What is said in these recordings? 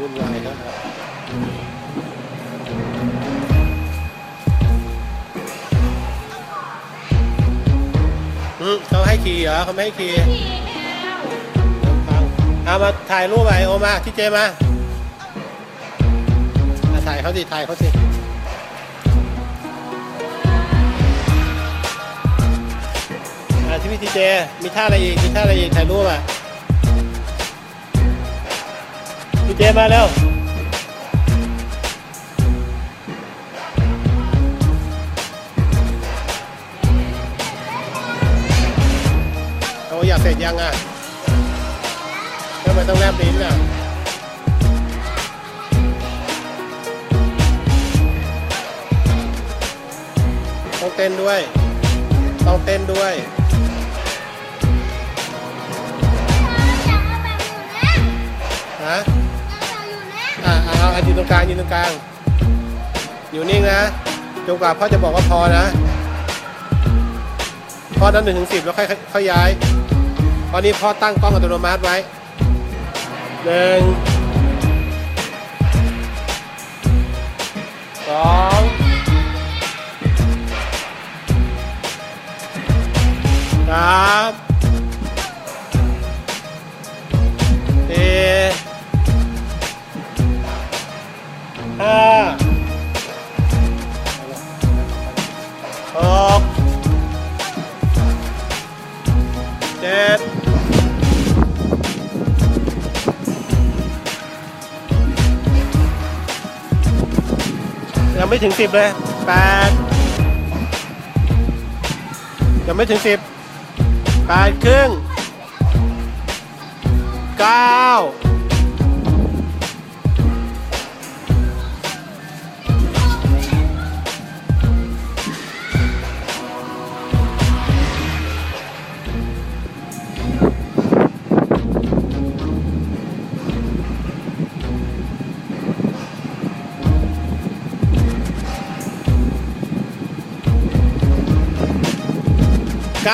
วุ่นวายแล้วครับเขาให้ขี่เหรอเขาไม่ให้ขี่เอามาถ่ายรูปไปโอมาที่เจมาอะถ่ายเขาสิถ่ายเขาสิที่พี่ทีเจมีท่าอะไรอีกมีท่าอะไรอีกถ่ายรูปอะ พี่เจมาเร็วโอ้อยากเสร็จยังอะทำไมต้องแลบลิ้นอะต้องเต้นด้วย ต้องเต้นด้วย อยืนตรงกลางยืนตรงกลาง อยู่นิ่งนะจนกว่าพ่อจะบอกว่าพอนะ พ่อนับหนึ่งถึงสิบแล้วค่อยค่อยย้าย ตอนนี้พ่อตั้งกล้องอัตโนมัติไว้หนึ่งสองสาม ห้าหกเจ็ดยังไม่ถึงสิบเลยแปดยังไม่ถึงสิบแปดครึ่งเก้า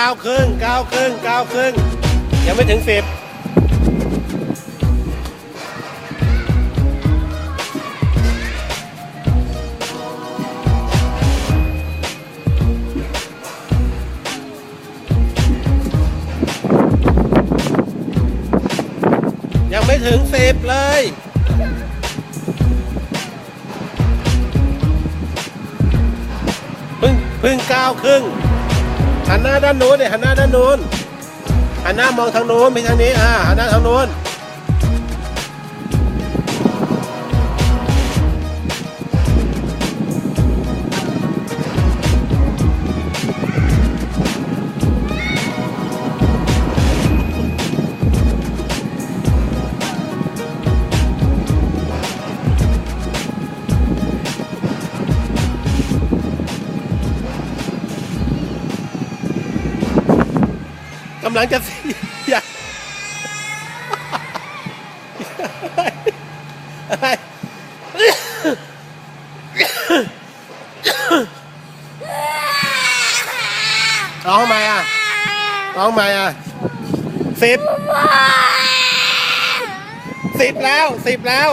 ก้าครึ่งเก้าครึ่งเก้าครึ่งยังไม่ถึงสิบยังไม่ถึงสิบเลยเพิ่งเพิ่งเก้าครึ่ง หันหน้าด้านนู้นเนี่ยหันหน้าด้านนู้นหันหน้ามองทางนู้นไปทางนี้อ่าหันหน้าทางนู้น กำลังจะเสียอะไรร้องทำไมอะร้องทำไมอะสิบสิบแล้วสิบแล้ว